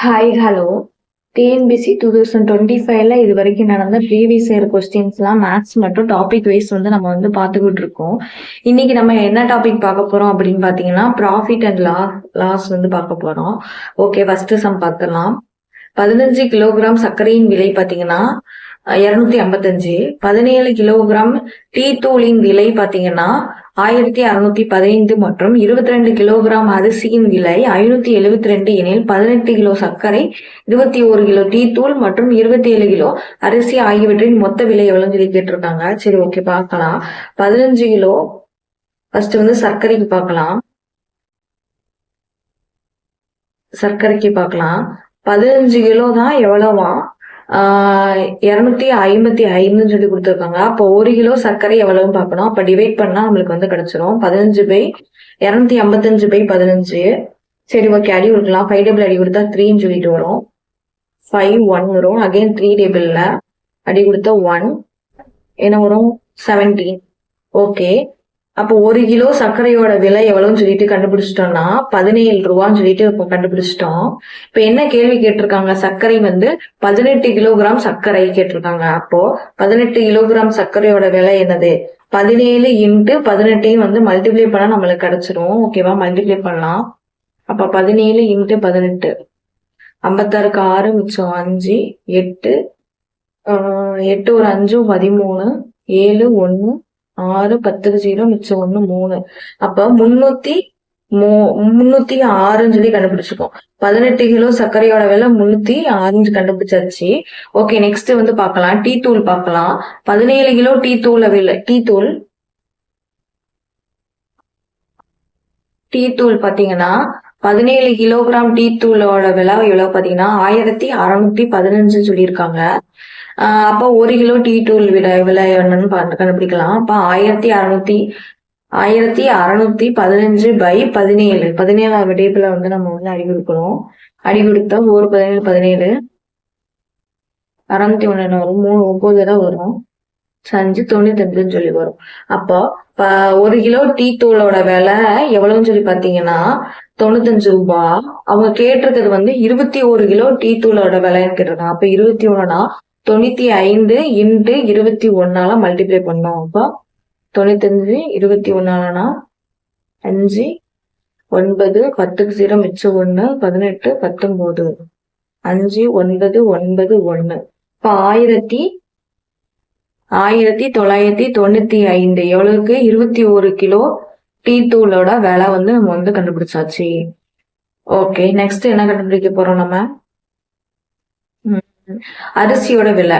Hi hello TNPSC two thousand twenty ஃபைவ்ல இது வரைக்கும் நடந்த ப்ரீவியஸ் இயர் கொஸ்டின்ஸ்லாம் மேத்ஸ் மற்றும் டாபிக் வைஸ் வந்து நம்ம வந்து பார்த்துக்கிட்டு இருக்கோம். இன்னைக்கு நம்ம என்ன டாபிக் பார்க்க போறோம் அப்படின்னு பார்த்தீங்கன்னா ப்ராஃபிட் அண்ட் லா லாஸ் வந்து பார்க்க போறோம். ஓகே ஃபர்ஸ்ட் சம் பார்த்துலாம் பதினஞ்சு கிலோகிராம் சர்க்கரையின் விலை பார்த்தீங்கன்னா இருநூத்தி ஐம்பத்தஞ்சு. பதினேழு கிலோகிராம் டீ தூளின் விலை பார்த்தீங்கன்னா ஆயிரத்தி அறுநூத்தி பதினைந்து மற்றும் இருபத்தி ரெண்டு கிலோகிராம் அரிசியின் விலை ஐநூத்தி எழுபத்தி ரெண்டு எனில் பதினெட்டு கிலோ சர்க்கரை இருபத்தி ஒரு கிலோ டீ தூள் மற்றும் இருபத்தி ஏழு கிலோ அரிசி ஆகியவற்றின் மொத்த விலை எவ்வளவு சொல்லி கேட்டிருக்காங்க. சரி ஓகே பார்க்கலாம். பதினஞ்சு கிலோ ஃபர்ஸ்ட் வந்து சர்க்கரைக்கு பார்க்கலாம். சர்க்கரைக்கு பார்க்கலாம். பதினஞ்சு கிலோ தான் எவ்வளவா? இரநூத்தி ஐம்பத்தி ஐந்துன்னு சொல்லி கொடுத்துருக்காங்க. அப்போ ஒரு கிலோ சர்க்கரை எவ்வளவுன்னு பார்க்கணும். அப்போ டிவைட் பண்ணால் நம்மளுக்கு வந்து கிடைச்சிரும். பதினஞ்சு பை இரநூத்தி ஐம்பத்தஞ்சு பை பதினஞ்சு. சரி ஓகே அடி கொடுக்கலாம் ஃபைவ் டேபிள் அடி கொடுத்தா த்ரீன்னு சொல்லிட்டு வரும். ஃபைவ் ஒன் வரும். அகைன் த்ரீ டேபிளில் அடி கொடுத்தா ஒன் என்ன வரும்? செவன்டீன் ஓகே அப்போ ஒரு கிலோ சர்க்கரையோட விலை எவ்வளவுன்னு சொல்லிட்டு கண்டுபிடிச்சிட்டோம்னா பதினேழு ரூபான்னு சொல்லிட்டு இப்போ கண்டுபிடிச்சிட்டோம். இப்போ என்ன கேள்வி கேட்டிருக்காங்க? சர்க்கரை வந்து பதினெட்டு கிலோகிராம் சர்க்கரை கேட்டிருக்காங்க. அப்போ பதினெட்டு கிலோகிராம் சர்க்கரையோட விலை என்னது? பதினேழு இன்ட்டு பதினெட்டையும் வந்து மல்டிப்ளை பண்ணா நம்மளுக்கு கிடைச்சிரும். ஓகேவா மல்டிப்ளை பண்ணலாம். அப்ப பதினேழு இன்ட்டு பதினெட்டு. ஐம்பத்தாறுக்கு ஆறு மிச்சம் அஞ்சு. எட்டு எட்டு ஒரு அஞ்சும் பதிமூணு. ஏழு ஒன்று ஆறு பத்துக்கு ஜீரோ மிச்சம் ஒண்ணு மூணு. அப்ப முன்னூத்தி மூ முன்னூத்தி ஆறுன்னு சொல்லி கண்டுபிடிச்சிருக்கோம். பதினெட்டு கிலோ சர்க்கரையோட விலை முன்னூத்தி ஆரஞ்சு கண்டுபிடிச்சாச்சு. ஓகே நெக்ஸ்ட் வந்து பார்க்கலாம். டீ தூள் பார்க்கலாம். பதினேழு கிலோ டீ தூள் விலை டீ தூள். டீ தூள் பாத்தீங்கன்னா பதினேழு கிலோகிராம் டீ தூளோட விலை எவ்வளவு பாத்தீங்கன்னா ஆயிரத்தி அறுநூத்தி பதினஞ்சு சொல்லியிருக்காங்க. அப்போ ஒரு கிலோ டீ தூள் விலை விலை என்னன்னு கண்டுபிடிக்கலாம். அப்ப ஆயிரத்தி அறுநூத்தி ஆயிரத்தி அறுநூத்தி பதினஞ்சு பை பதினேழு. பதினேழாவது விடைப்புல வந்து நம்ம வந்து அடி கொடுக்கணும். அடி கொடுத்தா ஒரு பதினேழு பதினேழு. அறுநூத்தி ஒண்ணு வரும். மூணு ஒன்பது தான் வரும். அஞ்சு தொண்ணூத்தி அஞ்சுன்னு சொல்லி வரும். அப்போ ஒரு கிலோ டீ தூளோட விலை எவ்வளவுன்னு சொல்லி பாத்தீங்கன்னா தொண்ணூத்தஞ்சு ரூபாய் அவங்க கேட்டிருக்கிறது வந்து இருபத்தி ஒரு கிலோ டீ தூளோட விலைன்னு கேட்டிருக்காங்க. அப்ப இருபத்தி ஒண்ணுனா தொண்ணூத்தி ஐந்து இன்ட்டு இருபத்தி ஒன்னால மல்டிப்ளை பண்ணோம். அப்போ தொண்ணூத்தஞ்சு இருபத்தி ஒன்னாலனா அஞ்சு ஒன்பது பத்துக்கு சீரோ மிச்சம் ஒன்று பதினெட்டு பத்தொம்போது அஞ்சு ஒன்பது ஒன்பது ஒன்று இப்போ ஆயிரத்தி ஆயிரத்தி தொள்ளாயிரத்தி தொண்ணூத்தி ஐந்து எவ்வளவுக்கு? இருபத்தி ஒரு கிலோ டீ தூளோட விலை வந்து நம்ம வந்து கண்டுபிடிச்சாச்சு. ஓகே நெக்ஸ்ட் என்ன கண்டுபிடிக்க போறோம் நம்ம? அரிசியோட விலை.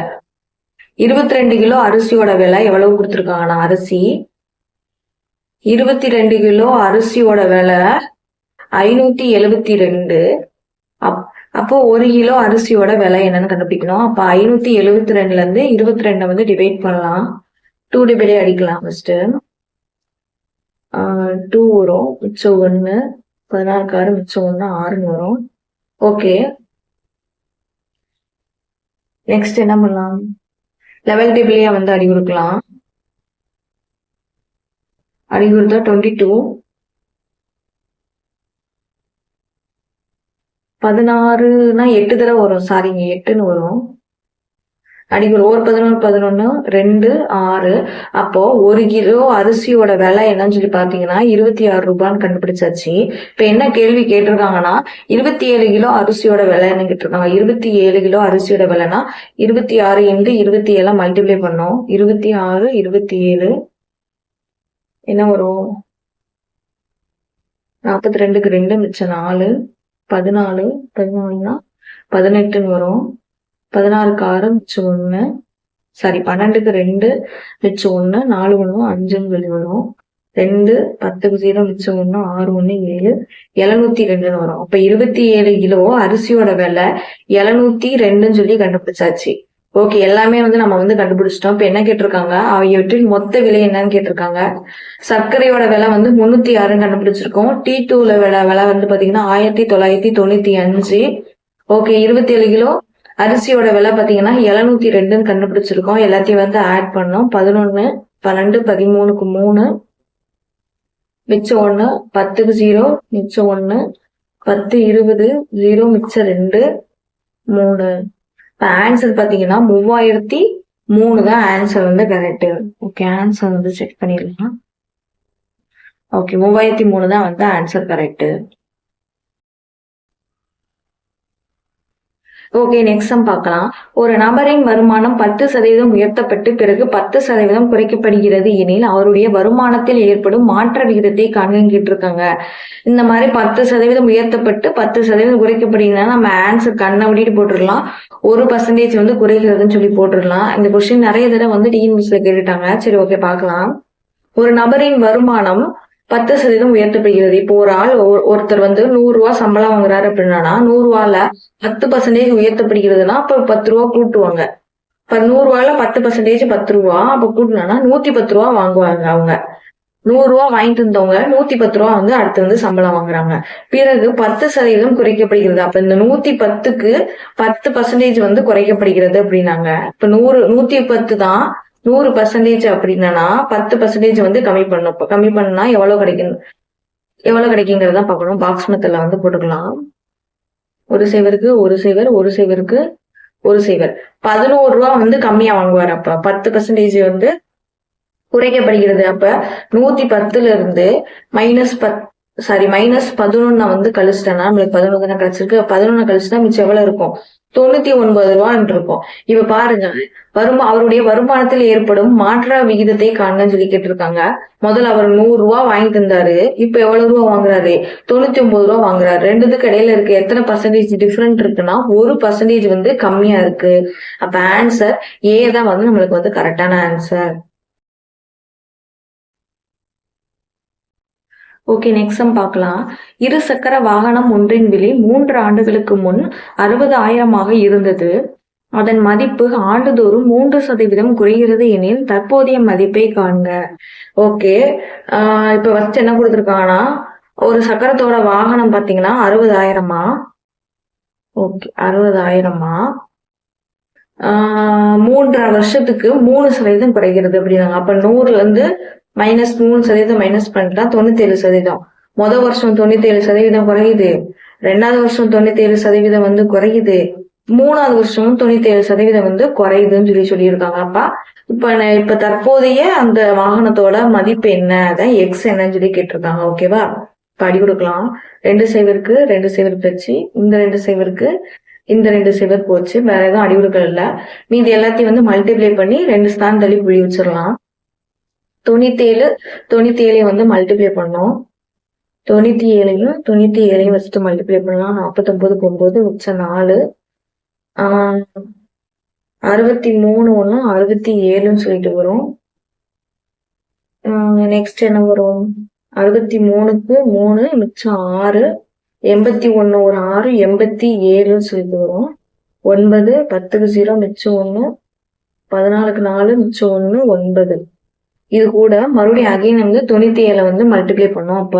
இருபத்தி ரெண்டு கிலோ அரிசியோட விலை எவ்வளவு கொடுத்துருக்காங்கன்னா அரிசி. இருபத்தி ரெண்டு கிலோ அரிசியோட விலை ஐநூத்தி எழுபத்தி ரெண்டு அப் அப்போ ஒரு கிலோ அரிசியோட விலை என்னன்னு கண்டுபிடிக்கணும். அப்ப ஐநூத்தி எழுபத்தி ரெண்டுல இருந்து இருபத்தி ரெண்டை வந்து டிவைட் பண்ணலாம். டூ டிவைடே அடிக்கலாம் ஃபர்ஸ்ட் டூ வரும். மிச்சம் ஒன்று பதினாறுக்கு ஆறு மிச்சம் ஒன்று ஆறுன்னு வரும். ஓகே நெக்ஸ்ட் என்ன பண்ணலாம்? லெவல் டேபிளையே வந்து அடி கொடுக்கலாம் அடி கொடுத்தா டுவெண்ட்டி டூ பதினாறுனா எட்டு தடவை வரும். சாரிங்க எட்டுன்னு வரும். அடிக்கடி ஒரு பதினொன்று பதினொன்று ரெண்டு ஆறு. அப்போ ஒரு கிலோ அரிசியோட விலை என்னன்னு சொல்லி பார்த்தீங்கன்னா இருபத்தி ஆறு ரூபான்னு கண்டுபிடிச்சாச்சு. இப்போ என்ன கேள்வி கேட்டிருக்காங்கன்னா இருபத்தி ஏழு கிலோ அரிசியோட விலை என்ன கேட்டிருக்காங்க. இருபத்தி ஏழு கிலோ அரிசியோட விலைனா இருபத்தி ஆறு இன்று இருபத்தி ஏழை மல்டிப்ளை பண்ணோம். இருபத்தி ஆறு இருபத்தி ஏழு. என்ன வரும்? நாற்பத்தி ரெண்டுக்கு ரெண்டு மிச்சம் நாலு. பதினாலு பதினாலுன்னா பதினெட்டுன்னு வரும். பதினாறுக்கு ஆறு மிச்சம் ஒன்று சாரி பன்னெண்டுக்கு ரெண்டு மிச்சம் ஒன்று நாலு ஒன்று அஞ்சுன்னு சொல்லி வரும். ரெண்டு பத்துக்கு ஜீரோ மிச்சம் ஒன்று ஆறு ஒன்று ஏழு எழுநூத்தி ரெண்டுன்னு வரும். அப்ப இருபத்தி ஏழு கிலோ அரிசியோட விலை எழுநூத்தி ரெண்டுன்னு சொல்லி கண்டுபிடிச்சாச்சு. ஓகே எல்லாமே வந்து நம்ம வந்து கண்டுபிடிச்சிட்டோம். இப்ப என்ன கேட்டிருக்காங்க? அவையவற்றின் மொத்த விலை என்னன்னு கேட்டிருக்காங்க. சர்க்கரையோட விலை வந்து முன்னூத்தி ஆறுன்னு கண்டுபிடிச்சிருக்கோம். டீ டூல விலை விலை வந்து பாத்தீங்கன்னா ஆயிரத்தி தொள்ளாயிரத்தி தொண்ணூத்தி அஞ்சு. ஓகே இருபத்தி ஏழு கிலோ அரிசியோட விலை பார்த்தீங்கன்னா எழுநூத்தி ரெண்டுன்னு கண்டுபிடிச்சிருக்கோம். எல்லாத்தையும் வந்து ஆட் பண்ணோம். பதினொன்று பன்னெண்டு பதிமூணுக்கு மூணு மிச்சம் ஒன்று பத்துக்கு ஜீரோ மிச்சம் ஒன்று பத்து இருபது ஜீரோ மிச்சம் ரெண்டு மூணு. இப்போ ஆன்சர் பார்த்தீங்கன்னா மூவாயிரத்தி மூணு தான் ஆன்சர் வந்து கரெக்டு ஓகே ஆன்சர் வந்து செக் பண்ணிடலாம். ஓகே மூவாயிரத்தி மூணு தான் வந்து answer correct okay next sum பார்க்கலாம். ஒரு நபரின் வருமானம் பத்து சதவீதம் உயர்த்தப்பட்டு பிறகு பத்து சதவீதம் குறைக்கப்படுகிறது எனில் அவருடைய வருமானத்தில் ஏற்படும் மாற்ற விகிதத்தை காண்கிட்டு இருக்காங்க. இந்த மாதிரி பத்து சதவீதம் உயர்த்தப்பட்டு பத்து சதவீதம் குறைக்கப்படுகிறதுனா நம்ம ஆன்சர் கண்ணை விட்டு போட்டுடலாம். ஒரு பர்சன்டேஜ் வந்து குறைகிறதுன்னு சொல்லி போட்டுடலாம். இந்த கொஸ்டின் நிறைய தடவை வந்து டிஎன்பிஎஸ்ல கேட்டுட்டாங்க. சரி ஓகே பார்க்கலாம். ஒரு நபரின் வருமானம் பத்து சதவீதம் உயர்த்தப்படுகிறது இப்போ ஒரு ஆள் ஒ- ஒருத்தர் வந்து நூறு ரூபாய் சம்பளம் வாங்குறாரு அப்படின்னா நூறு ரூபால பத்து பர்சன்டேஜ் உயர்த்தப்படுகிறதுனா அப்ப பத்து ரூபா கூட்டுவாங்க. இப்ப நூறு ரூபாயில பத்து பர்சன்டேஜ் பத்து ரூபா அப்ப கூட்டினா நூத்தி பத்து ரூபா வாங்குவாங்க அவங்க. நூறு ரூபா வாங்கிட்டு இருந்தவங்க நூத்தி பத்து ரூபா வந்து அடுத்து வந்து சம்பளம் வாங்குறாங்க. பிறகு பத்து சதவீதம் குறைக்கப்படுகிறது. அப்ப இந்த நூத்தி பத்துக்கு பத்து பர்சன்டேஜ் வந்து குறைக்கப்படுகிறது அப்படின்னாங்க. இப்ப நூறு நூத்தி பத்து தான் நூறு பர்சன்டேஜ் அப்படின்னா பத்து பர்சன்டேஜ் வந்து கம்மி பண்ணணும் கம்மி பண்ணா எவ்வளவு கிடைக்கும் எவ்வளவு கிடைக்குங்கிறத பார்க்கணும். பாக்ஸ் மெத்தில் வந்து போட்டுக்கலாம். ஒரு சேவருக்கு ஒரு சேவர் ஒரு சேவருக்கு ஒரு சேவர். பதினோரு ரூபா வந்து கம்மியா வாங்குவார் அப்ப. பத்து பர்சன்டேஜ் வந்து குறைக்கப்படுகிறது. அப்ப நூத்தி பத்துல இருந்து மைனஸ் பத் சாரி மைனஸ் பதினொன்ன வந்து கழிச்சிட்டேன்னா நம்மளுக்கு பதினொன்று தானே கிடைச்சிருக்கு. பதினொன்னு கழிச்சுட்டா மிச்சம் எவ்வளவு இருக்கும்? தொண்ணூத்தி ஒன்பது ரூபான்னு இருக்கும் இப்ப பாருங்க வருமா அவருடைய வருமானத்தில் ஏற்படும் மாற்ற விகிதத்தை காண்கன்னு சொல்லி கேட்டிருக்காங்க. முதல்ல அவர் நூறு ரூபா வாங்கிட்டு இருந்தாரு. இப்ப எவ்வளவு ரூபா வாங்குறாரு? தொண்ணூத்தி ஒன்பது ரூபா வாங்குறாரு. ரெண்டுத்துக்கு இடையில இருக்கு எத்தனை பர்சன்டேஜ் டிஃபரெண்ட் இருக்குன்னா ஒரு பர்சன்டேஜ் வந்து கம்மியா இருக்கு. அப்ப ஆன்சர் ஏ தான் வந்து நம்மளுக்கு வந்து கரெக்டான ஆன்சர் ஓகே நெக்ஸ்ட் சம் பார்க்கலாம். இரு சக்கர வாகனம் ஒன்றின் விலை மூன்று ஆண்டுகளுக்கு முன் அறுபது ஆயிரமாக இருந்தது. அதன் மதிப்பு ஆண்டுதோறும் மூன்று சதவீதம் குறைகிறது எனில் தற்போதைய மதிப்பை காண்க. ஓகே ஆஹ் இப்ப ஃபர்ஸ்ட் என்ன கொடுத்துருக்காங்கன்னா ஒரு சக்கரத்தோட வாகனம் பாத்தீங்கன்னா அறுபதாயிரமா? ஓகே அறுபதாயிரமா? ஆஹ் மூன்றரை வருஷத்துக்கு மூணு சதவீதம் குறைகிறது அப்படின்னாங்க. அப்ப நூறுல இருந்து மைனஸ் மூணு சதவீதம் மைனஸ் பண்ணிட்டா தொண்ணூத்தி ஏழு சதவீதம். முத வருஷம் தொண்ணூத்தி ஏழு சதவீதம் குறையுது. ரெண்டாவது வருஷம் தொண்ணூத்தி ஏழு சதவீதம் வந்து குறையுது. மூணாவது வருஷமும் தொண்ணூத்தி ஏழு சதவீதம் வந்து குறையுதுன்னு சொல்லி சொல்லியிருக்காங்க. அப்பா இப்ப இப்ப தற்போதைய அந்த வாகனத்தோட மதிப்பு என்ன? அதான் எக்ஸ் என்னன்னு சொல்லி கேட்டிருக்காங்க. ஓகேவா படி அடி கொடுக்கலாம். ரெண்டு சைவருக்கு ரெண்டு சைவர் போச்சு. இந்த ரெண்டு சைவருக்கு இந்த ரெண்டு சைவர் போச்சு. வேற எதுவும் அடி கொடுக்கல. மீதி எல்லாத்தையும் வந்து மல்டிப்ளை பண்ணி ரெண்டு ஸ்தான் தள்ளி புள்ளி வச்சிடலாம். தொண்ணூத்தி ஏழு தொண்ணூத்தி ஏழையும் வந்து மல்டிப்ளை பண்ணோம். தொண்ணூத்தி ஏழையும் தொண்ணூத்தி ஏழையும் வச்சுட்டு மல்டிப்ளை பண்ணலாம். நாற்பத்தொன்பதுக்கு ஒன்பது மிச்சம் நாலு. அறுபத்தி மூணு ஒன்றும் அறுபத்தி ஏழுன்னு சொல்லிட்டு வரும். நெக்ஸ்ட் என்ன வரும்? அறுபத்தி மூணுக்கு மூணு மிச்சம் ஆறு. எண்பத்தி ஒன்று ஒரு ஆறு எண்பத்தி ஏழுன்னு சொல்லிட்டு வரும். ஒன்பது பத்துக்கு ஜீரோ மிச்சம் ஒன்று பதினாலுக்கு நாலு மிச்சம் ஒன்று ஒன்பது. இது கூட மறுபடியும் அகைன் வந்து தொண்ணூத்தி ஏழை வந்து மல்டிப்ளை பண்ணோம் அப்ப.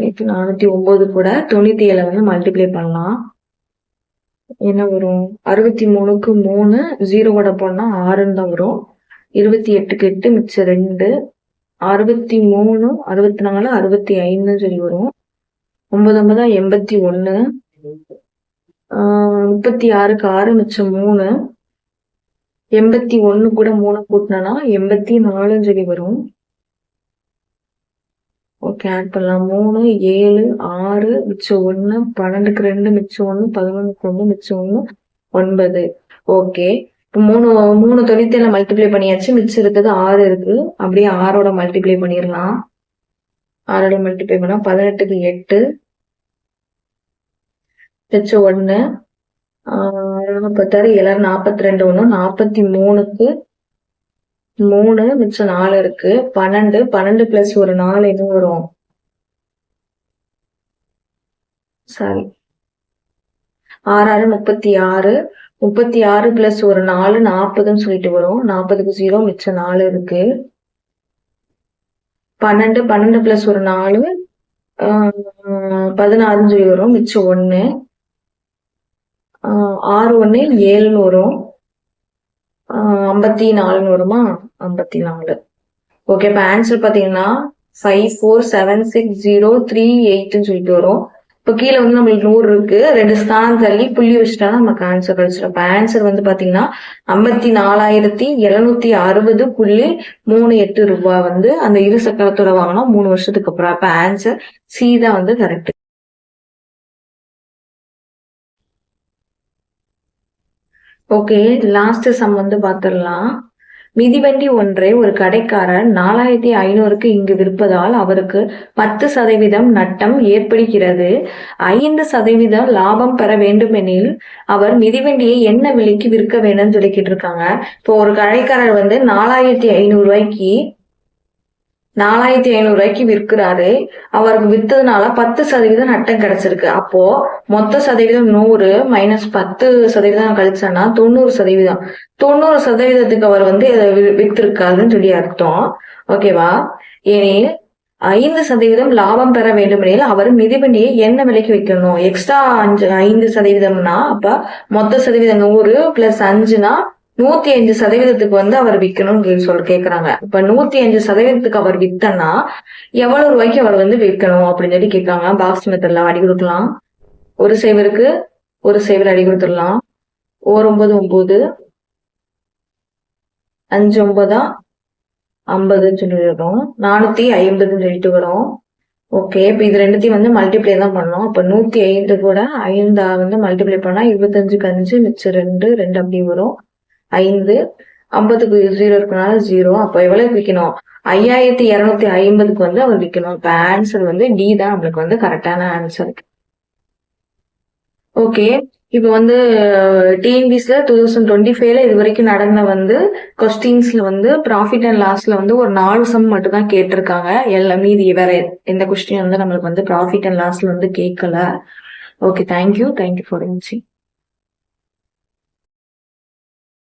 இப்போ நானூத்தி ஒன்பது கூட தொண்ணூத்தி ஏழை வந்து மல்டிப்ளை பண்ணலாம். என்ன வரும்? அறுபத்தி மூணுக்கு மூணு ஜீரோவோட போனா ஆறுன்னு தான் வரும். இருபத்தி எட்டுக்கு எட்டு மிச்சம் ரெண்டு. அறுபத்தி மூணு அறுபத்தி நாலு அறுபத்தி ஐந்துன்னு சொல்லி வரும். ஒன்பது ஒன்பதா எண்பத்தி ஆஹ் முப்பத்தி ஆறுக்கு ஆறு மிச்சம் மூணு. எண்பத்தி ஒன்று கூட மூணு கூட்டினா எண்பத்தி நாலுன்னு சொல்லி வரும். ஓகே ஆட் பண்ணலாம். மூணு ஏழு ஆறு மிச்சம் ஒன்று பன்னெண்டுக்கு ரெண்டு மிச்சம் ஒன்று பதினொன்றுக்கு ஒன்று மிச்சம் ஒன்று ஒன்பது. ஓகே இப்போ மூணு மூணு தொண்ணூத்தி மல்டிப்ளை பண்ணியாச்சு. மிச்சம் இருக்கிறது ஆறு இருக்கு. அப்படியே ஆறோட மல்டிப்ளை பண்ணிடலாம். ஆறோட மல்டிப்ளை பண்ணால் பதினெட்டுக்கு எட்டு மிச்சம் ஒன்று ஆஹ் பத்தாறு ஏழாறு நாற்பத்தி ரெண்டு ஒண்ணு நாற்பத்தி மூணுக்கு மூணு மிச்சம் நாலு இருக்கு. பன்னெண்டு பன்னெண்டு பிளஸ் ஒரு நாலு என்ன வரும். சாரி. ஆறு ஆறு முப்பத்தி ஆறு முப்பத்தி ஆறு பிளஸ் ஒரு நாலு நாற்பதுன்னு சொல்லிட்டு வரும். நாற்பதுக்கு ஜீரோ மிச்சம் நாலு இருக்கு. பன்னெண்டு பன்னெண்டு பிளஸ் ஒரு நாலு ஆஹ் பதினாறுன்னு சொல்லி வரும். மிச்சம் ஒன்று ஆறு ஒண்ணு ஏழுன்னு வரும் ஐம்பத்தி நாலுன்னு வருமா ஐம்பத்தி நாலு. ஓகே இப்போ ஆன்சர் பார்த்தீங்கன்னா five four seven six zero three எயிட்னு சொல்லிட்டு வரும். இப்போ கீழே வந்து நம்மளுக்கு நூறு இருக்கு. ரெண்டு ஸ்தானம் தள்ளி புள்ளி வச்சுட்டா நமக்கு ஆன்சர் கிடைச்சிடும் இப்போ ஆன்சர் வந்து பாத்தீங்கன்னா ஐம்பத்தி நாலாயிரத்தி எழுநூத்தி அறுபது புள்ளி மூணு எட்டு ரூபாய் வந்து அந்த இரு சக்கரத்தோட வாங்கினா மூணு வருஷத்துக்கு அப்புறம். அப்போ ஆன்சர் சி தான் வந்து கரெக்ட் ஓகே லாஸ்ட் சம் வந்து பார்த்துடலாம். மிதிவண்டி ஒன்றை ஒரு கடைக்காரர் நாலாயிரத்தி ஐநூறுக்கு இங்கு விற்பதால் அவருக்கு பத்து சதவீதம் நட்டம் ஏற்படுகிறது. ஐந்து சதவீதம் லாபம் பெற வேண்டுமெனில் அவர் மிதிவண்டியை என்ன விலைக்கு விற்க வேண்டும்னு சொல்லிக்கிட்டு இருக்காங்க இப்போ ஒரு கடைக்காரர் வந்து நாலாயிரத்தி ஐநூறு ரூபாய்க்கு நாலாயிரத்தி ஐநூறு ரூபாய்க்கு விற்கிறாரு. அவருக்கு வித்ததுனால பத்து சதவீதம் நட்டம் கிடைச்சிருக்கு. அப்போ மொத்த சதவீதம் நூறு மைனஸ் பத்து சதவீதம் கழிச்சோன்னா தொண்ணூறு சதவீதம். தொண்ணூறு சதவீதத்துக்கு அவர் வந்து இதை வித்திருக்காருன்னு சொல்லி அர்த்தம். ஓகேவா ஏனெனில் ஐந்து சதவீதம் லாபம் பெற வேண்டும் எனில் அவர் மிதிவண்டியை என்ன விலைக்கு வைக்கணும் எக்ஸ்ட்ரா அஞ்சு ஐந்து சதவீதம்னா அப்ப மொத்த சதவீதம் நூறு பிளஸ் அஞ்சுனா நூத்தி அஞ்சு சதவீதத்துக்கு வந்து அவர் விற்கணும்னு சொல்லி கேக்குறாங்க. இப்ப நூத்தி அஞ்சு சதவீதத்துக்கு அவர் வித்தன்னா எவ்வளவு ரூபாய்க்கு அவர் வந்து விற்கணும் அப்படின்னு சொல்லி கேக்குறாங்க. பாக்ஸ் மெத்தட்ல அடி கொடுக்கலாம். ஒரு சேவருக்கு ஒரு சேவர் அடி கொடுத்துடலாம். ஓர் ஒன்பது ஒன்பது அஞ்சு ஒன்பதா ஐம்பதுன்னு சொல்லி வரும். நானூத்தி ஐம்பதுன்னு சொல்லிட்டு வரும். ஓகே இப்போ இது ரெண்டுத்தையும் வந்து மல்டிப்ளை தான் பண்ணோம் அப்போ நூத்தி ஐந்து கூட ஐந்தா வந்து மல்டிப்ளை பண்ணா இருபத்தஞ்சுக்கு அஞ்சு மிச்சம் ரெண்டு ரெண்டு அப்படி வரும். ஐந்து ஐம்பதுக்கு ஜீரோ இருக்கனால ஜீரோ அப்போ எவ்வளவு விற்கணும் ஐயாயிரத்தி இருநூத்தி ஐம்பதுக்கு வந்து அவர் விற்கணும் இப்போ ஆன்சர் வந்து டி தான் நம்மளுக்கு வந்து கரெக்டான ஆன்சர் ஓகே இப்போ வந்து டிஎன்பிஸ்ல டூ தௌசண்ட் டுவெண்ட்டி ஃபைவ்ல இது வரைக்கும் நடந்த வந்து கொஸ்டின்ஸ்ல வந்து ப்ராஃபிட் அண்ட் லாஸ்ல வந்து ஒரு நாலு சம் மட்டும் தான் கேட்டிருக்காங்க. எல்லாம் மீதி வேற எந்த கொஸ்டின் வந்து நம்மளுக்கு வந்து ப்ராஃபிட் அண்ட் லாஸ்ல வந்து கேட்கல ஓகே தேங்க்யூ தேங்க்யூ ஃபார் வாட்சிங்